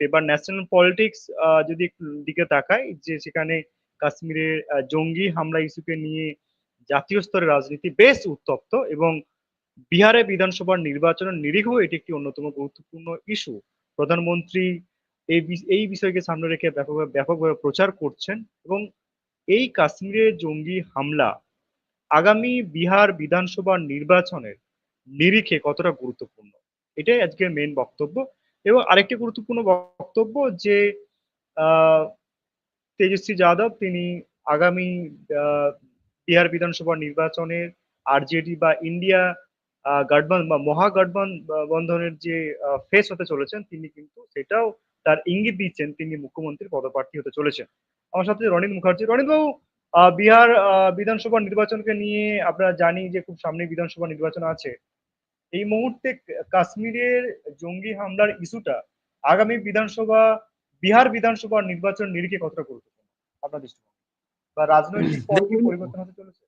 রাজনীতিতে বা national politics যদি দিকে তাকাই, যে সেখানে কাশ্মীরের জঙ্গি হামলা ইস্যুকে নিয়ে জাতীয় স্তরে রাজনীতি বেশ উত্তপ্ত এবং বিহারে বিধানসভার নির্বাচনের নিরিখ এটি একটি অন্যতম গুরুত্বপূর্ণ ইস্যু প্রধানমন্ত্রী এই এই বিষয়কে সামনে রেখে ব্যাপকভাবে ব্যাপকভাবে প্রচার করছেন এবং এই কাশ্মীরের জঙ্গি হামলা আগামী বিহার বিধানসভা নির্বাচনের নিরিখে কতটা গুরুত্বপূর্ণ? এটাই আজকের মেন বক্তব্য। এবং আরেকটি গুরুত্বপূর্ণ বক্তব্য যে তেজস্বী যাদব তিনি আগামী বিহার বিধানসভা নির্বাচনের আরজেডি বা ইন্ডিয়া গঠবন্ধ বা মহাগঠবন্ধনের যে ফেস হতে চলেছেন, তিনি কিন্তু সেটাও তার ইঙ্গিত দিচ্ছেন তিনি মুখ্যমন্ত্রীর পদপ্রার্থী হতে চলেছেন। আমার সাথে রনিত মুখার্জি। রনিত বাবু বিহার বিধানসভা নির্বাচনকে নিয়ে আমরা জানি যে, খুব সামনে বিধানসভা নির্বাচন আছে। এই মুহূর্তে কাশ্মীরের জঙ্গি হামলার ইস্যুটা আগামী বিধানসভা বিহার বিধানসভা নির্বাচন নিরিখে কতটা গুরুত্বপূর্ণ? আপনার দৃষ্টিকোণ বা রাজনৈতিক পরিবর্তন হতে চলেছে?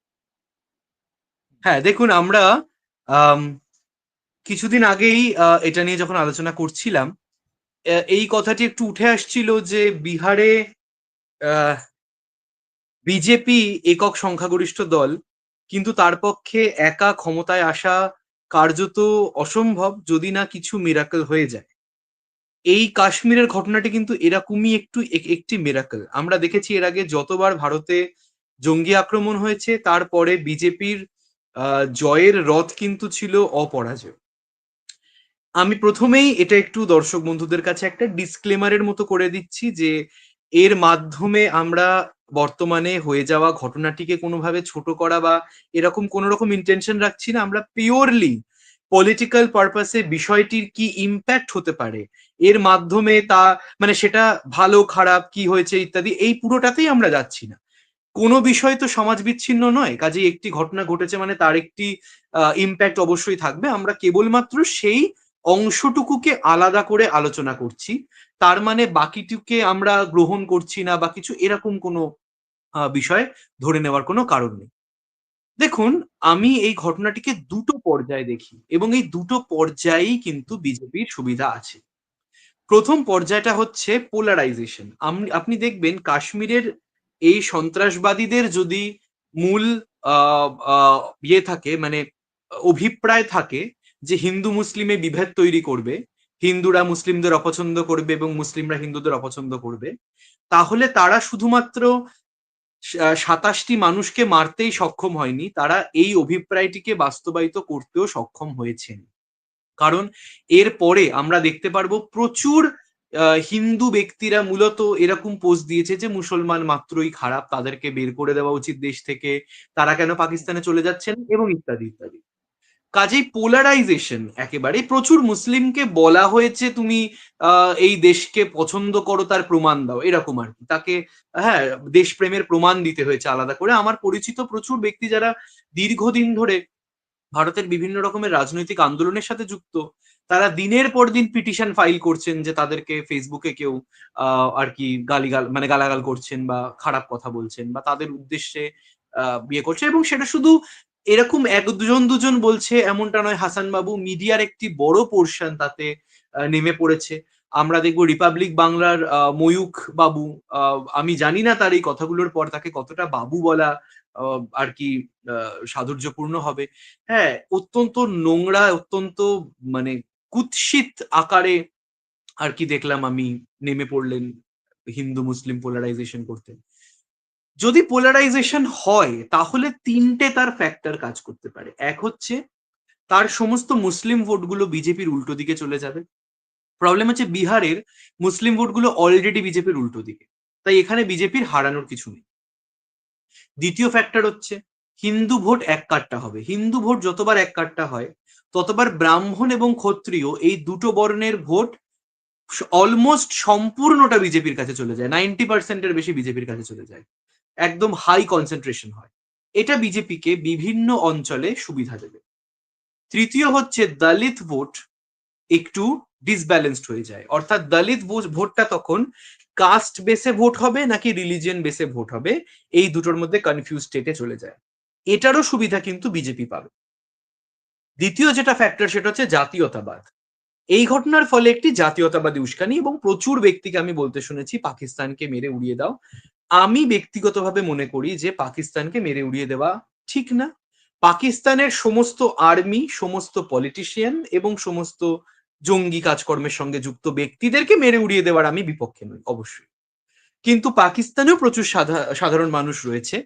হ্যাঁ দেখুন আমরা আম, কিছুদিন আগেই এটা নিয়ে যখন আলোচনা করছিলাম এই কথাটি একটু উঠে আসছিল যে বিহারে বিজেপি একক সংখ্যাগরিষ্ঠ দল কিন্তু তার পক্ষে একা ক্ষমতায় আসা কার্যত অসম্ভব যদি না কিছু মিরাকল হয়ে যায়। এই কাশ্মীরের ঘটনাটি কিন্তু এরকমই একটু এক- একটি মিরাকল আমরা দেখেছি এর আগে যতবার ভারতে জঙ্গি আক্রমণ হয়েছে, তারপরে বিজেপির জয়ের রথ কিন্তু ছিল অপরাজয়। আমি প্রথমেই এটা একটু দর্শক বন্ধুদের কাছে একটা ডিসক্লেমারের মতো করে দিচ্ছি যে, এর মাধ্যমে আমরা বর্তমানে হয়ে যাওয়া ঘটনাটিকে কোনোভাবে ছোট করা বা এরকম কোন রকম ইন্টেনশন রাখছি না, আমরা পিওরলি পলিটিক্যাল পারপাসে বিষয়টির কি ইম্প্যাক্ট হতে পারে? এর মাধ্যমে তা মানে সেটা ভালো, খারাপ, কি হয়েছে ইত্যাদি, এই পুরোটাতেই আমরা যাচ্ছি না। কোনো বিষয় তো সমাজ বিচ্ছিন্ন নয়, কাজেই একটি ঘটনা ঘটেছে মানে তার একটি ইম্প্যাক্ট অবশ্যই থাকবে। আমরা কেবলমাত্র সেই অংশটুকুকে আলাদা করে আলোচনা করছি। তার মানে বাকিটুকে আমরা গ্রহণ করছি না বা কিছু এরকম কোনো বিষয় ধরে নেওয়ার কোনো কারণ নেই। দেখুন, আমি এই ঘটনাটিকে দুটো পর্যায়ে দেখি এবং এই দুটো পর্যায়েই কিন্তু বিজেপির সুবিধা আছে। প্রথম পর্যায়টা হচ্ছে পোলারাইজেশন আপনি দেখবেন কাশ্মীরের এই সন্ত্রাসবাদীদের যদি মূল ইয়ে থাকে মানে অভিপ্রায় থাকে যে হিন্দু মুসলিমে বিভেদ তৈরি করবে, হিন্দুরা মুসলিমদের অপছন্দ করবে এবং মুসলিমরা হিন্দুদের অপছন্দ করবে, তাহলে তারা শুধুমাত্র সাতাশটি মানুষকে মারতেই সক্ষম হয়নি, তারা এই অভিপ্রায়টিকে বাস্তবায়িত করতেও সক্ষম হয়েছেন। কারণ এর পরে আমরা দেখতে পারব প্রচুর হিন্দু ব্যক্তিরা মূলত এরকম পোস্ট দিয়েছে যে মুসলমান মাত্রই খারাপ, তাদেরকে বের করে দেওয়া উচিত দেশ থেকে, তারা কেন পাকিস্তানে চলে যাচ্ছেন এবং ইত্যাদি ইত্যাদি। কাজেই পোলারাইজেশন একেবারে। প্রচুর মুসলিমকে বলা হয়েছে, তুমি এই দেশকে পছন্দ করো, তার প্রমাণ দাও। এরকম আর কি। তাকে হ্যাঁ দেশপ্রেমের প্রমাণ দিতে হয়েছে আলাদা করে। আমার পরিচিত প্রচুর ব্যক্তি যারা দীর্ঘদিন ধরে ভারতের বিভিন্ন রকমের রাজনৈতিক আন্দোলনের সাথে যুক্ত, তারা দিনের পর দিন পিটিশন ফাইল করছেন যে তাদেরকে ফেসবুকে কেউ আর কি গালিগাল মানে গালাগাল করছেন বা খারাপ কথা বলছেন বা তাদের উদ্দেশ্যে বিয়ে করছে এবং সেটা শুধু এরকম এক দুজন দুজন বলছে, এমনটা নয়। হাসান বাবু মিডিয়ার একটি বড় পোর্শন তাতে নেমে পড়েছে। আমরা দেখব রিপাবলিক বাংলার ময়ূখ বাবু আমি জানি না তার এই কথাগুলোর পর তাকে কতটা বাবু বলা আর কি সাধুর্যপূর্ণ হবে। হ্যাঁ অত্যন্ত নোংরা, অত্যন্ত মানে কুৎসিত আকারে আর কি দেখলাম আমি নেমে পড়লেন হিন্দু মুসলিম পোলারাইজেশন করতে। যদি পোলারাইজেশন হয়, তাহলে তিনটে তার ফ্যাক্টর কাজ করতে পারে। এক হচ্ছে, তার সমস্ত মুসলিম ভোটগুলো বিজেপির উল্টো দিকে চলে যাবে। প্রবলেম হচ্ছে বিহারের মুসলিম ভোটগুলো অলরেডি বিজেপির উল্টো দিকে। তাই এখানে বিজেপির হারানোর কিছু নেই। দ্বিতীয় ফ্যাক্টর হচ্ছে, হিন্দু ভোট এক কাট্টা হবে। হিন্দু ভোট যতবার এক কাট্টা হয়, ততবার ব্রাহ্মণ এবং ক্ষত্রিয় এই দুটো বর্ণের ভোট অলমোস্ট সম্পূর্ণটা বিজেপির কাছে চলে যায়। নাইনটি পার্সেন্টের বেশি বিজেপির কাছে চলে যায়। একদম হাই কনসেন্ট্রেশন হয়। এটা বিজেপিকে বিভিন্ন অঞ্চলে সুবিধা দেবে। তৃতীয় হচ্ছে দলিত ভোট একটু ডিসব্যালেন্সড হয়ে যায়। অর্থাৎ দলিত ভোটটা তখন কাস্ট বেসে ভোট হবে নাকি রিলিজিয়ন বেসে ভোট হবে? এই দুটোর মধ্যে কনফিউজ স্টেটে চলে যায়। এটারও সুবিধা কিন্তু বিজেপি পাবে। দ্বিতীয় যেটা ফ্যাক্টর সেটা হচ্ছে জাতীয়তাবাদ। এই ঘটনার ফলে একটি জাতীয়তাবাদী উস্কানি এবং প্রচুর ব্যক্তিকে আমি বলতে শুনেছি, পাকিস্তানকে মেরে উড়িয়ে দাও। আমি ব্যক্তিগতভাবে মনে করি যে পাকিস্তানকে মেরে উড়িয়ে দেওয়া ঠিক না। পাকিস্তানের সমস্ত আর্মি, সমস্ত পলিটিশিয়ান এবং সমস্ত জঙ্গি কাজকর্মের সঙ্গে যুক্ত ব্যক্তিদেরকে মেরে উড়িয়ে দেওয়ার আমি বিপক্ষে নই, অবশ্যই। কিন্তু পাকিস্তানেও প্রচুর সাধা- সাধারণ মানুষ রয়েছে।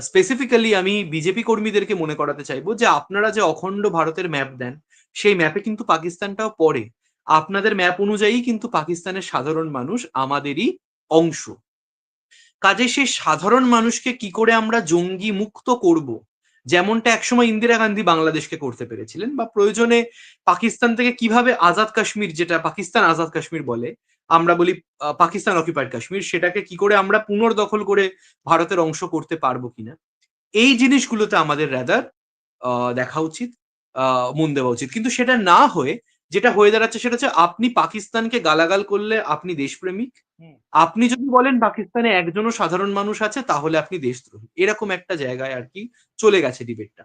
স্পেসিফিক্যালি আমি বিজেপি কর্মীদেরকে মনে করাতে চাইব যে আপনারা যে অখণ্ড ভারতের ম্যাপ দেন, সেই ম্যাপে কিন্তু পাকিস্তানটাও পড়ে। আপনাদের ম্যাপ অনুযায়ী কিন্তু পাকিস্তানের সাধারণ মানুষ আমাদেরই অংশ। কাজে সেই সাধারণ মানুষকে কি করে আমরা জঙ্গি মুক্ত করব? যেমনটা একসময় ইন্দিরা গান্ধী বাংলাদেশকে করতে পেরেছিলেন বা প্রয়োজনে পাকিস্তান থেকে কীভাবে আজাদ কাশ্মীর যেটা পাকিস্তান আজাদ কাশ্মীর বলে, আমরা বলি পাকিস্তান অকুপাইড কাশ্মীর, সেটাকে কি করে আমরা পুনর্দখল করে ভারতের অংশ করতে পারব কিনা? এই জিনিসগুলোতে আমাদের রাদার দেখা উচিত মন দেওয়া উচিত। কিন্তু সেটা না হয়ে যেটা হয়ে দাঁড়াচ্ছে সেটা হচ্ছে আপনি পাকিস্তানকে গালাগাল করলে আপনি দেশপ্রেমিক। আপনি যদি বলেন পাকিস্তানে একজনও সাধারণ মানুষ আছে তাহলে আপনি দেশদ্রোহী। এরকম একটা জায়গায় আর কি চলে গেছে ডিবেটটা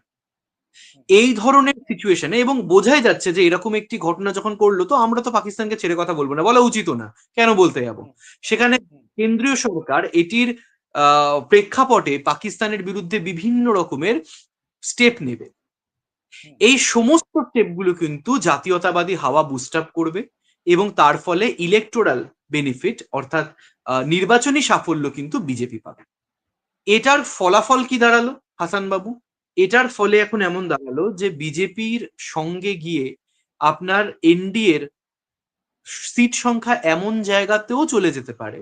এই ধরনের সিচুয়েশনে এবং বোঝাই যাচ্ছে যে এরকম একটি ঘটনা যখন করল তো আমরা তো পাকিস্তানকে ছেড়ে কথা বলব না বলা উচিত না কেন বলতে যাব? সেখানে কেন্দ্রীয় সরকার এটির আহ, প্রেক্ষাপটে পাকিস্তানের বিরুদ্ধে বিভিন্ন রকমের স্টেপ নেবে। এই সমস্ত স্টেপগুলো কিন্তু জাতীয়তাবাদী হাওয়া বুস্ট আপ করবে এবং তার ফলে ইলেকটোরাল বেনিফিট অর্থাৎ নির্বাচনী সাফল্য কিন্তু বিজেপি পাবে। এটার ফলাফল কি দাঁড়াল হাসান বাবু এটার ফলে এখন এমন দাঁড়াল যে বিজেপির সঙ্গে গিয়ে আপনার এনডিএর সিট সংখ্যা এমন জায়গাতেও চলে যেতে পারে,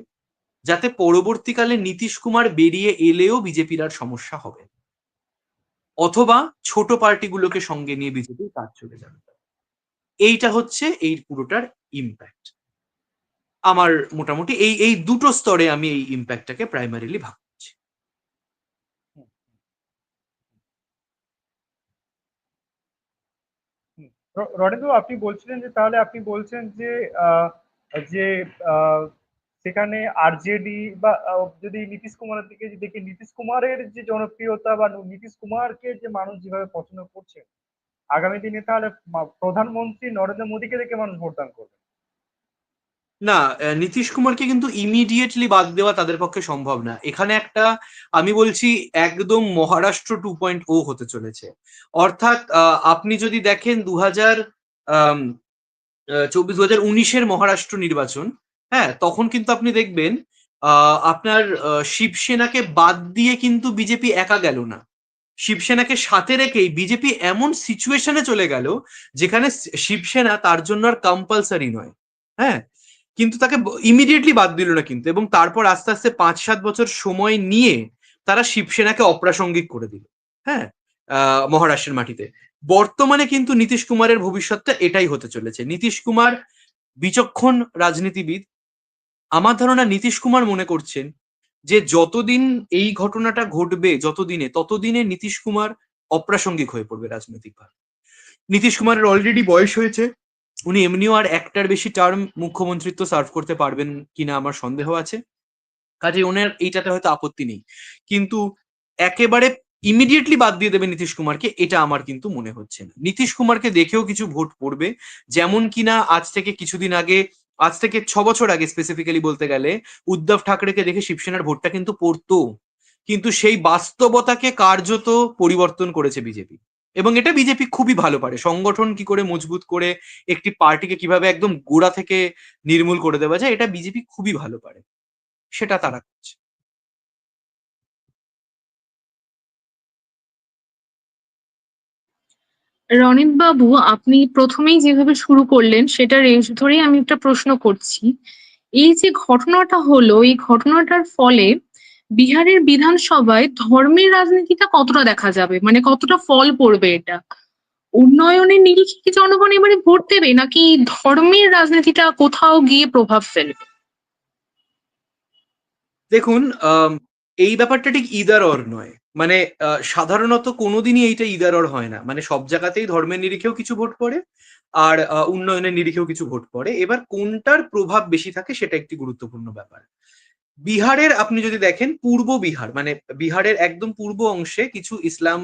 যাতে পরবর্তীকালে নীতিশ কুমার বেরিয়ে এলেও বিজেপির আর সমস্যা হবে। অথবা ছোট পার্টিগুলোকে সঙ্গে নিয়ে বিজেপির কাজ চলে যাবে। এইটা হচ্ছে এই পুরোটার ইম্প্যাক্ট আমার মোটামুটি এই এই দুটো স্তরে আমি এই ইম্প্যাক্টটাকে প্রাইমারিলি ভাব করছি। র- রনেদু আপনি বলছিলেন যে, তাহলে আপনি বলছেন যে যে সেখানে আরজেডি বা যদি নীতিশ কুমারের দিকে দেখি, নীতিশ কুমারের যে জনপ্রিয়তা বা নীতিশ কুমারকে যে মানুষ যেভাবে পছন্দ করছে, আগামী দিনে তাহলে প্রধানমন্ত্রী নরেন্দ্র মোদীকে দেখে মানুষ ভোটদান করবে। না নীতিশ কুমারকে কিন্তু ইমিডিয়েটলি বাদ দেওয়া তাদের পক্ষে সম্ভব না। এখানে একটা, আমি বলছি একদম মহারাষ্ট্র টু পয়েন্ট ও হতে চলেছে। অর্থাৎ আপনি যদি দেখেন দু হাজার চব্বিশ দু হাজার উনিশের মহারাষ্ট্র নির্বাচন হ্যাঁ তখন কিন্তু আপনি দেখবেন আপনার শিবসেনাকে বাদ দিয়ে কিন্তু বিজেপি একা গেল না। শিবসেনাকে সাথে রেখেই বিজেপি এমন সিচুয়েশনে চলে গেল, যেখানে শিবসেনা তার জন্য আর কম্পালসারি নয়। হ্যাঁ? কিন্তু তাকে ইমিডিয়েটলি বাদ দিল না কিন্তু এবং তারপর আস্তে আস্তে পাঁচ সাত বছর সময় নিয়ে তারা শিবসেনাকে অপ্রাসঙ্গিক করে দিল। হ্যাঁ? মহারাষ্ট্রের মাটিতে। বর্তমানে কিন্তু নীতিশ কুমারের ভবিষ্যৎটা এটাই হতে চলেছে। নীতিশ কুমার বিচক্ষণ রাজনীতিবিদ আমার ধারণা নীতিশ কুমার মনে করছেন যে যতদিন এই ঘটনাটা ঘটবে যতদিনে, ততদিনে নীতিশ কুমার অপ্রাসঙ্গিক হয়ে পড়বে রাজনৈতিকভাবে। নীতিশ কুমারের অলরেডি বয়স হয়েছে। উনি এমনিও আর একটার বেশি টার্ম মুখ্যমন্ত্রিত্ব সার্ভ করতে পারবেন কিনা আমার সন্দেহ আছে। কাজে ওনার এইটাতে হয়তো আপত্তি নেই। কিন্তু একেবারে ইমিডিয়েটলি বাদ দিয়ে দেবে নীতিশ কুমারকে, এটা আমার কিন্তু মনে হচ্ছে না। নীতিশ কুমারকে দেখেও কিছু ভোট পড়বে। যেমন কিনা আজ থেকে কিছুদিন আগে আজ থেকে ছ বছর আগে স্পেসিফিক্যালি বলতে গেলে উদ্ধব ঠাকরেকে দেখে শিবসেনার ভোটটা কিন্তু পড়তো। কিন্তু সেই বাস্তবতাকে কার্যত পরিবর্তন করেছে বিজেপি। এবং এটা বিজেপি খুবই ভালো পারে। সংগঠন কি করে মজবুত করে একটি পার্টিকে কীভাবে একদম গোড়া থেকে নির্মূল করে দেওয়া যায়, এটা বিজেপি খুবই ভালো পারে। সেটা তারা করছে। রনিত বাবু আপনি প্রথমেই যেভাবে শুরু করলেন সেটা রেশ ধরেই আমি একটা প্রশ্ন করছি। এই যে ঘটনাটা হলো, এই ঘটনাটার ফলে বিহারের বিধানসভায় ধর্মের রাজনীতিটা কতটা দেখা যাবে? মানে কতটা ফল পড়বে এটা? উন্নয়নের নিরিখে কি জনগণ এবারে ভোট দেবে, নাকি ধর্মের রাজনীতিটা কোথাও গিয়ে প্রভাব ফেলবে? দেখুন এই ব্যাপারটা ঠিক ইদার অর নয়। মানে সাধারণত কোনোদিনই এইটা ইদার হয় না। মানে সব জায়গাতেই ধর্মের নিরিখেও কিছু ভোট পড়ে আর উন্নয়নের নিরিখেও কিছু ভোট পড়ে। এবার কোনটার প্রভাব বেশি থাকে সেটা একটি গুরুত্বপূর্ণ ব্যাপার। বিহারের আপনি যদি দেখেন, পূর্ব বিহার মানে বিহারের একদম পূর্ব অংশে কিছু ইসলাম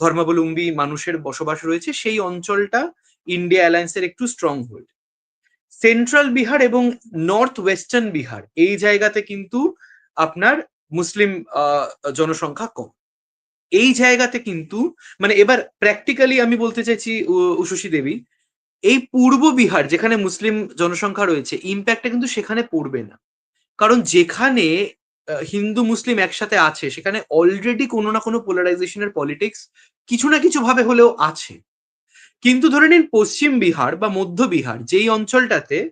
ধর্মাবলম্বী মানুষের বসবাস রয়েছে, সেই অঞ্চলটা ইন্ডিয়া অ্যালায়েন্সের একটু স্ট্রং হোল্ড সেন্ট্রাল বিহার এবং নর্থ ওয়েস্টার্ন বিহার, এই জায়গাতে কিন্তু আপনার মুসলিম জনসংখ্যা কম। এই জায়গাতে কিন্তু মানে এবার প্র্যাকটিক্যালি আমি বলতে চাইছি উ- উষসী দেবী, এই পূর্ব বিহার যেখানে মুসলিম জনসংখ্যা রয়েছে ইম্প্যাক্টটা কিন্তু সেখানে পড়বে না। কারণ যেখানে হিন্দু, মুসলিম একসাথে আছে, সেখানে অলরেডি কোনো না কোনো পোলারাইজেশনের পলিটিক্স কিছু না কিছু ভাবে হলেও আছে। কিন্তু ধরে নিন পশ্চিম বিহার বা মধ্য বিহার, যেই অঞ্চলটাতে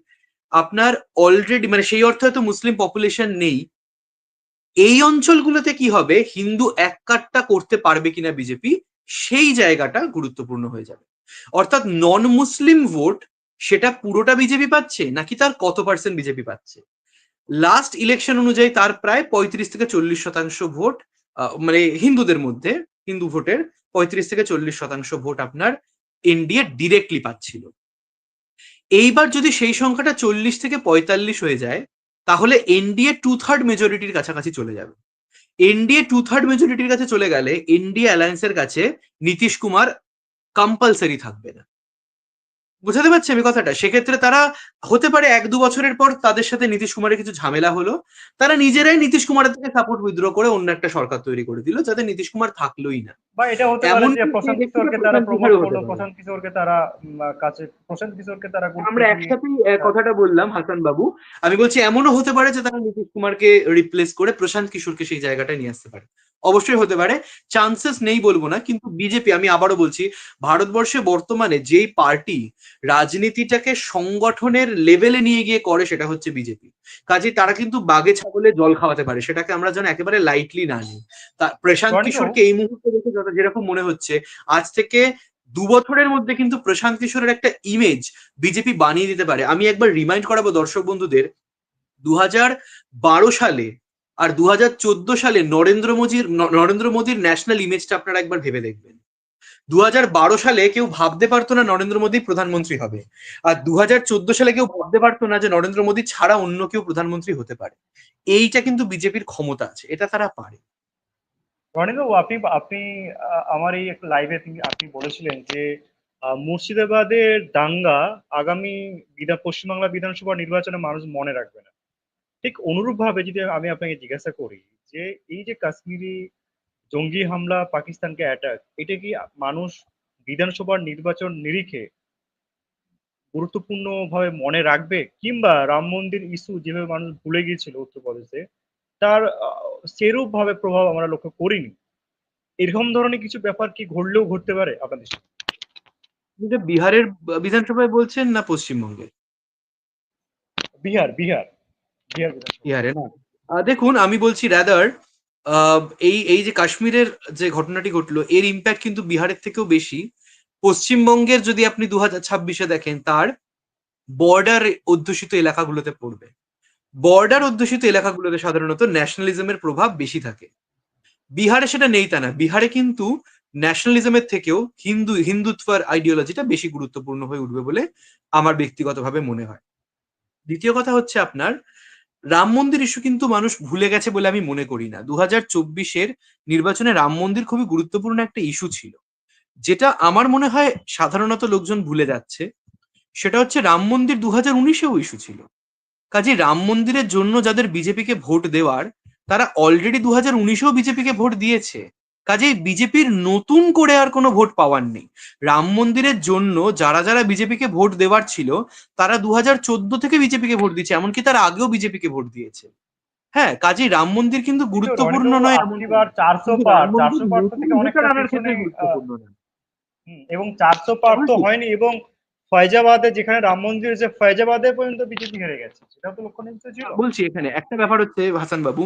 আপনার অলরেডি মানে সেই অর্থে হয়তো মুসলিম পপুলেশন নেই এই অঞ্চলগুলোতে কি হবে? হিন্দু এক কাটটা করতে পারবে কিনা বিজেপি, সেই জায়গাটা গুরুত্বপূর্ণ হয়ে যাবে। অর্থাৎ নন মুসলিম ভোট সেটা পুরোটা বিজেপি পাচ্ছে, নাকি তার কত পার্সেন্ট বিজেপি পাচ্ছে? লাস্ট ইলেকশন অনুযায়ী তার প্রায় পঁয়ত্রিশ থেকে চল্লিশ শতাংশ ভোট মানে হিন্দুদের মধ্যে, হিন্দু ভোটের পঁয়ত্রিশ থেকে চল্লিশ শতাংশ ভোট আপনার এনডিএ ডিরেক্টলি পাচ্ছিল। এইবার যদি সেই সংখ্যাটা চল্লিশ থেকে পঁয়তাল্লিশ হয়ে যায় তাহলে এনডিএ টু থার্ড মেজরিটির কাছাকাছি চলে যাবে। এনডিএ টু থার্ড মেজরিটির কাছে চলে গেলে এনডিএ অ্যালায়েন্সের কাছে নীতিশ কুমার কম্পালসারি থাকবে না। বুঝাতে পারছি আমি কথাটা? সেক্ষেত্রে তারা হতে পারে এক দু বছরের পর তাদের সাথে নীতিশ কুমারের কিছু ঝামেলা হলো। তারা নিজেরাই নীতিশ কুমারের থেকে সাপোর্ট উইথড্র করে অন্য একটা সরকার তৈরি করে দিল যাতে নীতিশ কুমার থাকলোই না। বা এটা হতে পারে যে প্রশান্ত কিশোরকে তারা প্রমোট করল প্রশান্ত কিশোরকে তারা কাছে প্রশান্ত কিশোরকে তারা আমরা আহ, কথাটা বললাম হাসান বাবু। আমি বলছি এমনও হতে পারে যে তারা নীতিশ কুমারকে রিপ্লেস করে প্রশান্ত কিশোরকে সেই জায়গাটায় নিয়ে আসতে পারে। অবশ্যই হতে পারে। চান্সেস নেই বলব না কিন্তু বিজেপি আমি আবারও বলছি ভারতবর্ষে বর্তমানে যেই পার্টি রাজনীতিটাকে সংগঠনের লেভেলে নিয়ে গিয়ে করে সেটা হচ্ছে বিজেপি কাজে তারা কিন্তু বাগে ছাগলে জল খাওয়াতে পারে সেটাকে আমরা যেন একেবারে লাইটলি না নিই। প্রশান্ত কিশোরকে এই মুহূর্তে দেখে যত যেরকম মনে হচ্ছে আজ থেকে দু বছরের মধ্যে কিন্তু প্রশান্ত কিশোরের একটা ইমেজ বিজেপি বানিয়ে দিতে পারে। আমি একবার রিমাইন্ড করাবো দর্শক বন্ধুদের দু বারো সালে আর দু হাজার চোদ্দ সালে নরেন্দ্র মোদীর নরেন্দ্র মোদীর ন্যাশনাল ইমেজটা আপনারা একবার ভেবে দেখবেন। দু সালে কেউ ভাবতে পারতো না নরেন্দ্র মোদী প্রধানমন্ত্রী হবে। আর দু হাজার চোদ্দ সালে কেউ ভাবতে পারতো না যে নরেন্দ্র মোদী ছাড়া অন্য কেউ প্রধানমন্ত্রী হতে পারে। এইটা কিন্তু বিজেপির ক্ষমতা আছে, এটা তারা পারে। রনিবাবু আপনি আপনি আমার এই একটা লাইভে আপনি বলেছিলেন যে মুর্শিদাবাদের দাঙ্গা আগামী বিধান পশ্চিমবাংলা বিধানসভা নির্বাচনে মানুষ মনে রাখবে না। ঠিক অনুরূপ ভাবে যদি আমি আপনাকে জিজ্ঞাসা করি যে এই যে কাশ্মীরি জঙ্গি হামলা পাকিস্তানকে অ্যাটাক এটা কি মানুষ বিধানসভার নির্বাচন নিরিখে গুরুত্বপূর্ণ ভাবে মনে রাখবে? কিংবা রাম মন্দির ইস্যু যেভাবে মানুষ ভুলে গিয়েছিল উত্তরপ্রদেশে তার সেরূপ ভাবে প্রভাব আমরা লক্ষ্য করিনি। এরকম ধরনের কিছু ব্যাপার কি ঘটলেও ঘটতে পারে আপনাদের সাথে? বিহারের বিধানসভায় বলছেন না পশ্চিমবঙ্গে? বিহার বিহার। দেখুন, আমি বলছি রাদার এই এই যে কাশ্মীরের যে ঘটনাটি ঘটলো, এর ইম্প্যাক্ট কিন্তু বিহারের থেকেও বেশি। পশ্চিমবঙ্গের যদি আপনি দু হাজার ছাব্বিশে দেখেন, তার বর্ডার অধ্যুষিত এলাকাগুলোতে পড়বে। বর্ডার অধ্যুষিত এলাকাগুলোতে সাধারণত ন্যাশনালিজমের প্রভাব বেশি থাকে। বিহারে সেটা নেই তা না। বিহারে কিন্তু ন্যাশনালিজমের থেকেও হিন্দু, হিন্দুত্বের আইডিওলজিটা বেশি গুরুত্বপূর্ণ হয়ে উঠবে বলে আমার ব্যক্তিগতভাবে মনে হয়। দ্বিতীয় কথা হচ্ছে আপনার রাম মন্দির ইস্যু কিন্তু মানুষ ভুলে গেছে বলে আমি মনে করি না। দু হাজার চব্বিশের নির্বাচনে রাম মন্দির খুবই গুরুত্বপূর্ণ একটা ইস্যু ছিল। যেটা আমার মনে হয় সাধারণত লোকজন ভুলে যাচ্ছে, সেটা হচ্ছে রাম মন্দির দু হাজার উনিশেও ইস্যু ছিল। কাজে রাম মন্দিরের জন্য যাদের বিজেপিকে ভোট দেওয়ার, তারা অলরেডি দু হাজার উনিশেও বিজেপিকে ভোট দিয়েছে। কাজেই বিজেপির নতুন করে আর কোনো ভোট পাওয়ার নেই। রাম মন্দিরের জন্য যারা যারা বিজেপিকে ভোট দেওয়ার ছিল তারা দু হাজার চোদ্দ থেকে বিজেপিকে ভোট দিচ্ছে এমনকি তার আগেও বিজেপিকে ভোট দিয়েছে। হ্যাঁ কাজেই রাম মন্দির কিন্তু গুরুত্বপূর্ণ নয়। চারশো পার চারশো পার থেকে ক্ষেত্রে গুরুত্বপূর্ণ না এবং চারশো পার তো হয়নি এবং ফয়জাবাদে যেখানে রাম মন্দির আছে ফয়জাবাদে পর্যন্ত বিজেপি হেরে গেছে সেটা তো লক্ষণীয় ছিল। বলছি এখানে একটা ব্যাপার হচ্ছে হাসান বাবু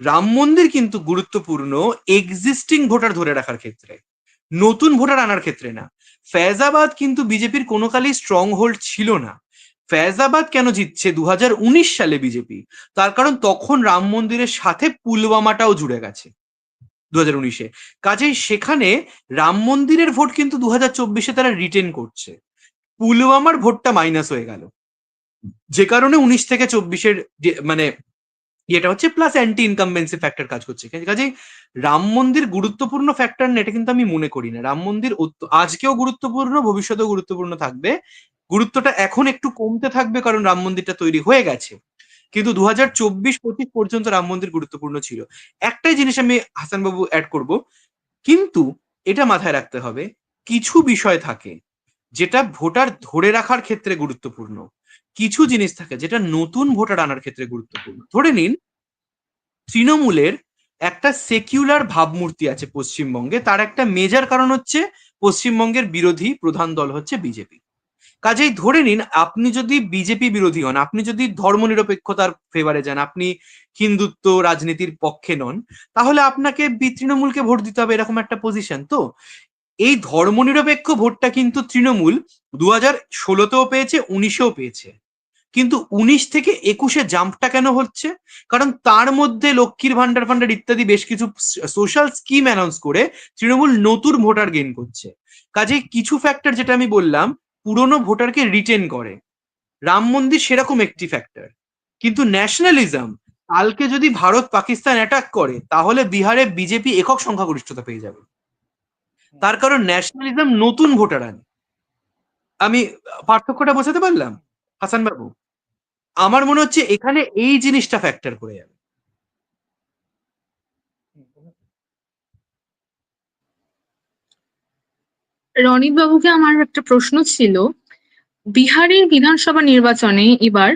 রাম মন্দির কিন্তু গুরুত্বপূর্ণ এক্সিস্টিং ভোটার ধরে রাখার ক্ষেত্রে, নতুন ভোটার আনার ক্ষেত্রে না। ফেজাবাদ কিন্তু বিজেপির কোনো কালেই স্ট্রং হোল্ড ছিল না। ফেজাবাদ কেন জিতছে দুহাজার উনিশ সালে বিজেপি? তার কারণ তখন রাম মন্দিরের সাথে পুলওয়ামাটাও জুড়ে গেছে দু হাজার উনিশে। কাজেই সেখানে রাম মন্দিরের ভোট কিন্তু দু হাজার চব্বিশে তারা রিটেন করছে। পুলওয়ামার ভোটটা মাইনাস হয়ে গেল। যে কারণে উনিশ থেকে চব্বিশের মানে যেটা হচ্ছে প্লাস অ্যান্টি ইনকামবেন্সি ফ্যাক্টর কাজ করছে। কাজে রাম মন্দির গুরুত্বপূর্ণ ফ্যাক্টর না, এটা কিন্তু আমি মনে করি না। রাম মন্দির আজকেও গুরুত্বপূর্ণ, ভবিষ্যতেও গুরুত্বপূর্ণ থাকবে। গুরুত্বটা এখন একটু কমতে থাকবে কারণ রাম মন্দিরটা তৈরি হয়ে গেছে। কিন্তু দু হাজার চব্বিশ পঁচিশ পর্যন্ত রাম মন্দির গুরুত্বপূর্ণ ছিল। একটাই জিনিস আমি হাসান বাবু অ্যাড করব, কিন্তু এটা মাথায় রাখতে হবে, কিছু বিষয় থাকে যেটা ভোটার ধরে রাখার ক্ষেত্রে গুরুত্বপূর্ণ। কিছু জিনিস থাকে যেটা নতুন ভোটার আনার ক্ষেত্রে গুরুত্বপূর্ণ। ধরে নিন, তৃণমূলের একটা সেকুলার ভাবমূর্তি আছে পশ্চিমবঙ্গে, তার একটা মেজার কারণ হচ্ছে পশ্চিমবঙ্গের বিরোধী প্রধান দল হচ্ছে বিজেপি। কাজেই ধরে নিন, আপনি যদি বিজেপি বিরোধী হন, আপনি যদি ধর্মনিরপেক্ষতার ফেভারে যান, আপনি হিন্দুত্ব, রাজনীতির পক্ষে নন, তাহলে আপনাকে তৃণমূলকে ভোট দিতে হবে এরকম একটা পজিশন তো? এই ধর্মনিরপেক্ষ ভোটটা কিন্তু তৃণমূল দু হাজার ষোলোতেও পেয়েছে, উনিশেও পেয়েছে। কিন্তু উনিশ থেকে একুশে জাম্পটা কেন হচ্ছে? কারণ তার মধ্যে লক্ষ্মীর ভান্ডার ফান্ডার ইত্যাদি বেশ কিছু সোশ্যাল স্কিম অ্যানাউন্স করে তৃণমূল নতুন ভোটার গেইন করছে। কাজে কিছু ফ্যাক্টর যেটা আমি বললাম, পুরনো ভোটারকে রিটেন করে। রাম মন্দির সেরকম একটি ফ্যাক্টর। কিন্তু ন্যাশনালিজম, কালকে যদি ভারত পাকিস্তান অ্যাটাক করে, তাহলে বিহারে বিজেপি একক সংখ্যাগরিষ্ঠতা পেয়ে যাবে। তার কারণ ন্যাশনালিজম নতুন ভোটার আনে। আমি পার্থক্যটা বোঝাতে পারলাম? হাসান বাবু আমার মনে হচ্ছে এখানে এই জিনিসটা ফ্যাক্টর করে যাবে। রনিত বাবুকে আমার একটা প্রশ্ন ছিল বিহারের বিধানসভা নির্বাচনে এবার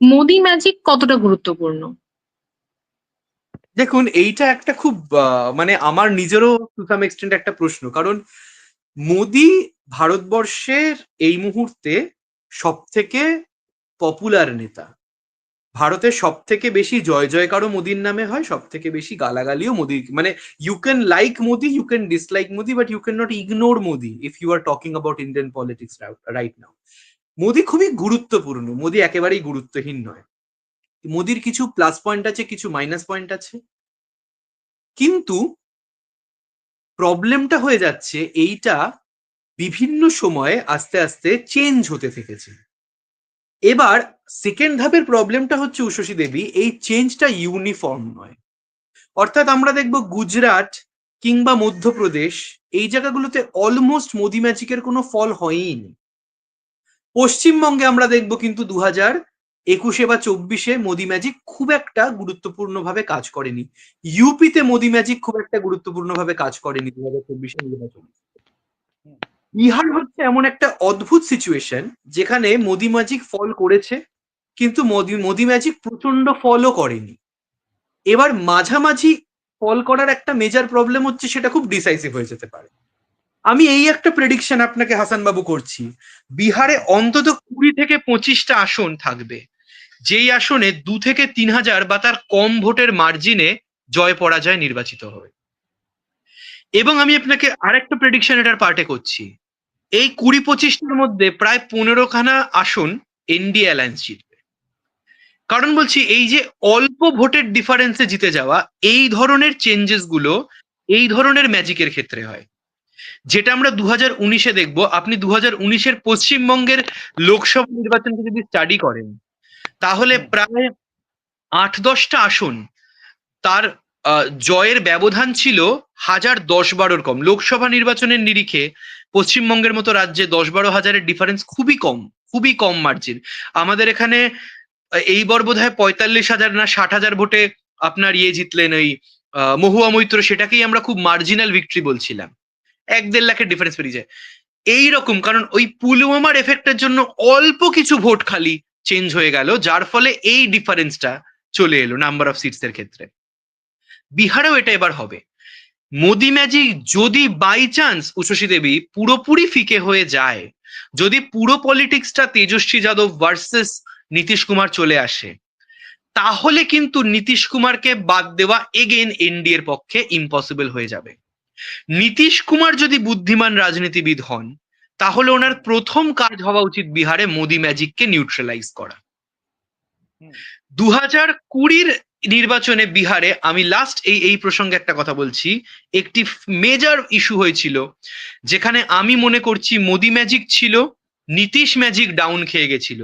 মোদি ম্যাজিক কতটা গুরুত্বপূর্ণ? দেখুন, এইটা একটা খুব মানে আমার নিজেরও টু সাম এক্সটেন্ট একটা প্রশ্ন। কারণ মোদি ভারতবর্ষের এই মুহূর্তে সব থেকে পপুলার নেতা। ভারতের সব থেকে বেশি জয় জয়কারও মোদির নামে হয় সব থেকে বেশি গালাগালিও মোদি মানে you can like Modi you can dislike Modi but you can not ignore Modi if you are talking about Indian politics right now Modi খুবই গুরুত্বপূর্ণ, মোদি একেবারেই গুরুত্বহীন নয়। মোদির কিছু প্লাস পয়েন্ট আছে, কিছু মাইনাস পয়েন্ট আছে। কিন্তু প্রবলেমটা হয়ে যাচ্ছে এইটা বিভিন্ন সময়ে আস্তে আস্তে চেঞ্জ হতে থেকেছে। এবার সেকেন্ড ধাপের প্রবলেমটা হচ্ছে উষসী দেবী, এই চেঞ্জটা ইউনিফর্ম নয়। অর্থাৎ আমরা দেখব গুজরাট কিংবা মধ্যপ্রদেশ এই জায়গাগুলোতে অলমোস্ট মোদি ম্যাজিকের কোনো ফল হয়ইনি পশ্চিমবঙ্গে আমরা দেখব কিন্তু দু হাজার একুশে বা চব্বিশে মোদি ম্যাজিক খুব একটা গুরুত্বপূর্ণভাবে কাজ করেনি। ইউপিতে মোদি ম্যাজিক খুব একটা গুরুত্বপূর্ণভাবে কাজ করেনি দু হাজার চব্বিশে নির্বাচন। বিহার হচ্ছে এমন একটা অদ্ভুত সিচুয়েশন যেখানে মোদি ম্যাজিক ফল করেছে, কিন্তু মোদি মোদি ম্যাজিক প্রচণ্ড ফলও করেনি। এবার মাঝামাঝি ফল করার একটা মেজার প্রবলেম হচ্ছে সেটা খুব ডিসাইসিভ হয়ে যেতে পারে। আমি এই একটা প্রেডিকশন আপনাকে হাসান বাবু করছি। বিহারে অন্তত কুড়ি থেকে পঁচিশটা আসন থাকবে। যেই আসনে দু থেকে তিন হাজার বা তার কম ভোটের মার্জিনে জয় পরাজয় নির্বাচিত হবে। এবং আমি আপনাকে আরেকটা প্রেডিকশন এটার পার্টে করছি। এই কুড়ি পঁচিশটার মধ্যে প্রায় পনেরো খানা আসন এনডিএ অ্যালায়েন্স জিতবে। কারণ বলছি, এই যে অল্প ভোটের ডিফারেন্সে জিতে যাওয়া, এই ধরনের চেঞ্জেসগুলো এই ধরনের ম্যাজিকের ক্ষেত্রে হয়। যেটা আমরা দু হাজার উনিশে দেখব, আপনি দু হাজার উনিশের পশ্চিমবঙ্গের লোকসভা নির্বাচনকে যদি স্টাডি করেন তাহলে প্রায় আট দশটা আসন। তার জয়ের ব্যবধান ছিল হাজার দশ বারোর কম। লোকসভা নির্বাচনের নিরিখে পশ্চিমবঙ্গের মতো রাজ্যে দশ বারো হাজারের ডিফারেন্স খুবই কম খুবই কম মার্জিন আমাদের এখানে এইবার বোধ হয় পঁয়তাল্লিশ হাজার না ষাট হাজার ভোটে আপনার ইয়ে জিতলেন ওই আহ, মহুয়া মৈত্র সেটাকেই আমরা খুব মার্জিনাল ভিক্টরি বলছিলাম। এক দেড় লাখের ডিফারেন্স বেরিয়ে যায়। এইরকম কারণ ওই পুলওয়ামার এফেক্টের জন্য অল্প কিছু ভোট খালি চেঞ্জ হয়ে গেল, যার ফলে এই ডিফারেন্সটা চলে এলো নাম্বার অফ সিটস এর ক্ষেত্রে। বিহারেও এটা এবার হবে। মোদি ম্যাজিক যদি বাই চান্স উষসী দেবী পুরোপুরি ফিকে হয়ে যায়, যদি পুরো পলিটিক্সটা তেজস্বী যাদব ভার্সেস নীতিশ কুমার চলে আসে, তাহলে কিন্তু নীতিশ কুমারকে বাদ দেওয়া এগেন এনডিএর পক্ষে ইম্পসিবল হয়ে যাবে। নীতিশ কুমার যদি বুদ্ধিমান রাজনীতিবিদ হন তাহলে ওনার প্রথম কাজ হওয়া উচিত বিহারে মোদি ম্যাজিককে নিউট্রালাইজ করা। দু হাজার কুড়ির নির্বাচনে বিহারে আমি লাস্ট এই এই প্রসঙ্গে একটা কথা বলছি একটি মেজর ইস্যু হয়েছিল যেখানে আমি মনে করছি মোদি ম্যাজিক ছিল নীতিশ ম্যাজিক ডাউন খেয়ে গেছিল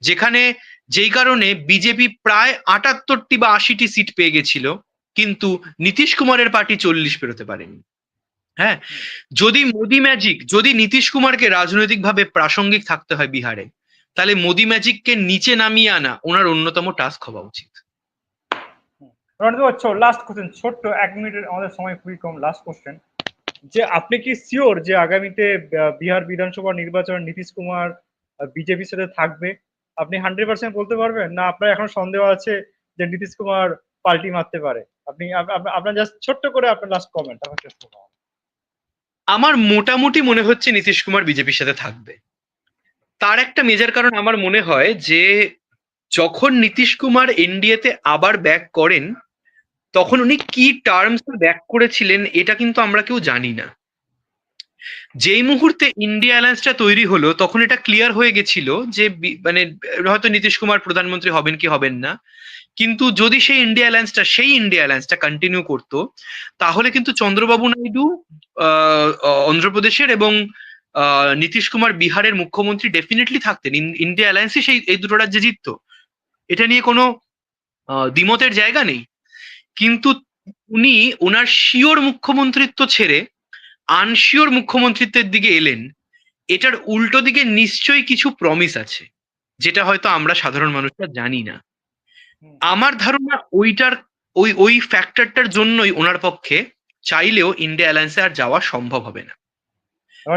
যেখানে যেই কারণে বিজেপি প্রায় আটাত্তরটি বা আশিটি সিট পেয়ে গেছিল কিন্তু নীতিশ কুমারের পার্টি চল্লিশ পেরোতে পারেনি হ্যাঁ? যদি মোদি ম্যাজিক যদি নীতিশ কুমারকে রাজনৈতিকভাবে প্রাসঙ্গিক থাকতে হয় বিহারে তাহলে মোদি ম্যাজিককে নিচে নামিয়ে আনা ওনার অন্যতম টাস্ক হওয়া উচিত। লাস্ট কোশ্চেন ছোট্ট এক মিনিটের আমাদের সময় খুবই কম লাস্ট কোশ্চেন যে আপনি কি শিওর যে আগামীতে বিহার বিধানসভা নির্বাচন নীতিশ কুমার বিজেপির সাথে থাকবে? আপনি হান্ড্রেড পার্সেন্ট বলতে পারবেন? না আপনার এখন সন্দেহ আছে যে নীতিশ কুমার পাল্টি মারতে পারে? আপনি আপ- আপ- আপনার জাস্ট ছোট্ট করে আপনার লাস্ট কমেন্ট আমার শেষ আমার মোটামুটি মনে হচ্ছে নীতিশ কুমার বিজেপির সাথে থাকবে। তার একটা মেজার কারণ আমার মনে হয় যে, যখন নীতিশ কুমার এনডিএতে আবার ব্যাক করেন, তখন উনি কি টার্মস ব্যাক করেছিলেন, এটা কিন্তু আমরা কেউ জানি না। যেই মুহূর্তে ইন্ডিয়া অ্যালায়েন্সটা তৈরি হলো, তখন এটা ক্লিয়ার হয়ে গেছিল যে মানে হয়তো নীতিশ কুমার প্রধানমন্ত্রী হবেন কি হবেন না। কিন্তু যদি সেই ইন্ডিয়া অ্যালায়েন্সটা সেই ইন্ডিয়া অ্যালায়েন্সটা কন্টিনিউ করতো, তাহলে কিন্তু চন্দ্রবাবু নাইডু অন্ধ্রপ্রদেশের এবং নীতিশ কুমার বিহারের মুখ্যমন্ত্রী ডেফিনেটলি থাকতেন। ইন্ডিয়া অ্যালায়েন্সই সেই, এই দুটো রাজ্যে জিততো। এটা নিয়ে কোনো দ্বিমতের জায়গা নেই। কিন্তু উনি ওনার শিওর মুখ্যমন্ত্রিত্ব ছেড়ে আনশিওর মুখ্যমন্ত্রিত্বের দিকে এলেন, এটার উল্টো দিকে নিশ্চয়ই কিছু প্রমিস আছে, যেটা হয়তো আমরা সাধারণ মানুষরা জানি না। আমার ধারণা ওইটার ওই ওই ফ্যাক্টরটার জন্যই ওনার পক্ষে চাইলেও ইন্ডিয়া অ্যালায়েন্সে আর যাওয়া সম্ভব হবে না।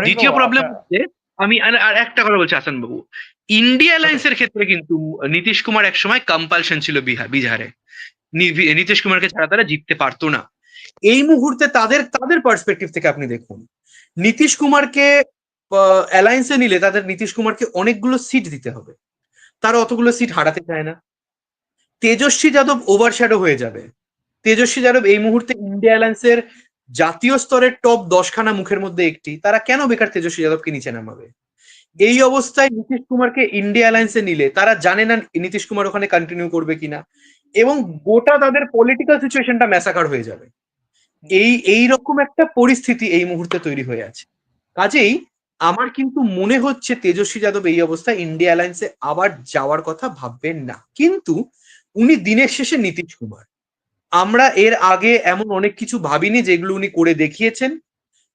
দ্বিতীয় প্রবলেম হচ্ছে আমি আর- একটা কথা বলছি হাসান বাবু ইন্ডিয়া অ্যালায়েন্সের ক্ষেত্রে কিন্তু নীতিশ কুমার একসময় কম্পালশন ছিল বিহার। বিহারে নীতিশ কুমারকে ছাড়া তারা জিততে পারতো না। এই মুহূর্তে তাদের তাদের পার্সপেক্টিভ থেকে আপনি দেখুন। নীতিশ কুমারকে অ্যালায়েন্সে নিলে তাদের নীতিশ কুমারকে অনেকগুলো সিট দিতে হবে। তারা অতগুলো সিট হারাতে চায় না। তেজস্বী যাদব ওভারশ্যাডো হয়ে যাবে। তেজস্বী যাদব এই মুহূর্তে ইন্ডিয়া অ্যালায়েন্সের জাতীয় স্তরের টপ দশখানা মুখের মধ্যে একটি। তারা কেন বেকার তেজস্বী যাদবকে নিচে নামাবে? এই অবস্থায় নীতিশ কুমারকে ইন্ডিয়া অ্যালায়েন্সে নিলে, তারা জানে না নীতিশ কুমার ওখানে কন্টিনিউ করবে কিনা। এবং গোটা তাদের পলিটিক্যাল সিচুয়েশনটা ম্যাসাকার হয়ে যাবে। এই এই রকম একটা পরিস্থিতি এই মুহূর্তে তৈরি হয়ে আছে। কাজেই আমার কিন্তু মনে হচ্ছে তেজস্বী যাদব এই অবস্থায় ইন্ডিয়া অ্যালায়েন্সে আবার যাওয়ার কথা ভাববেন না। কিন্তু উনি দিনের শেষে নীতিশ কুমার। আমরা এর আগে এমন অনেক কিছু ভাবিনি যেগুলো উনি করে দেখিয়েছেন।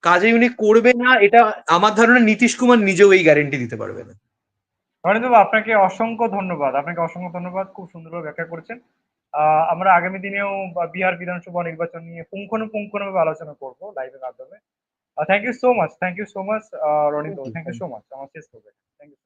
কাজে উনি করবে না এটা আমার ধারণা নীতিশ কুমার নিজেও এই গ্যারেন্টি দিতে পারবে না। বাবু, আপনাকে অসংখ্য ধন্যবাদ। আপনাকে অসংখ্য ধন্যবাদ। খুব সুন্দরভাবে ব্যাখ্যা করেছেন। আহ, আমরা আগামী দিনেও বিহার বিধানসভা নির্বাচন নিয়ে পুঙ্খানুপুঙ্খভাবে আলোচনা করব লাইভের মাধ্যমে। Thank you so much thank you so much Thank thank you so much আমার শেষ করবে। Thank you